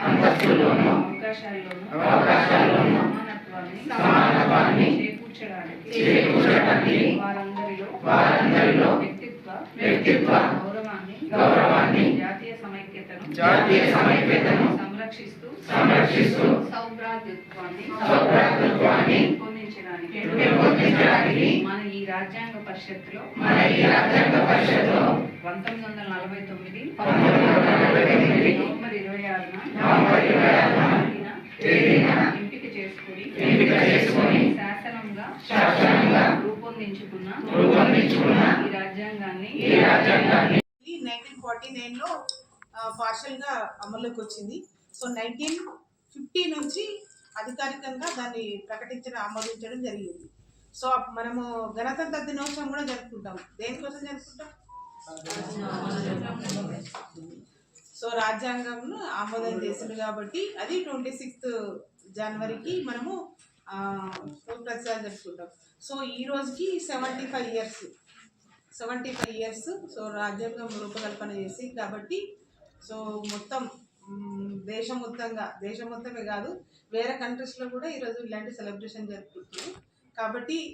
అంతస్తుల్లోనూ అవకాశాల్లోనూ సమానత్వాన్ని చేకూర్చడానికి వారందరిలో వ్యక్తిత్వ గౌరవాన్ని జాతీయ సమైక్యతను జాతీయ సమైక్యతను సంరక్షిస్తూ సంరక్షిస్తూ సౌభ్రాతృత్వాన్ని సౌభ్రాతృత్వాన్ని పెంపొందించడానికి మన ఈ రాజ్యాంగ పరిషత్తులో మన ఈ రాజ్యాంగ పరిషత్తులో పంతొమ్మిది వందల నలభై తొమ్మిది నవంబర్ ఇరవై ఆరున ఎంపిక చేసుకుని శాసనంగా శాసనంగా రూపొందించుకున్న రూపొందించుకున్న ఈ రాజ్యాంగాన్ని ఈ రాజ్యాంగాన్ని నైన్టీన్ ఫార్టీ నైన్లో పార్షల్గా అమల్లోకి వచ్చింది సో నైన్టీన్ ఫిఫ్టీ నుంచి అధికారికంగా దాన్ని ప్రకటించడం ఆమోదించడం జరిగింది. సో మనము గణతంత్ర దినోత్సవం కూడా జరుపుకుంటాం. దేనికోసం జరుపుకుంటాం? సో రాజ్యాంగంను ఆమోదం చేసింది కాబట్టి అది ట్వంటీ సిక్స్త్ జనవరికి మనము ఆ, ప్రతిసారి జరుపుకుంటాం. సో ఈ రోజుకి seventy five years seventy five years so రాజ్యాంగం రూపకల్పన చేసి కాబట్టి సో మొత్తం దేశం మొత్తంగా దేశం మొత్తమే కాదు వేరే కంట్రీస్లో కూడా ఈరోజు ఇలాంటి సెలబ్రేషన్ జరుపుకుంటున్నాం. కాబట్టి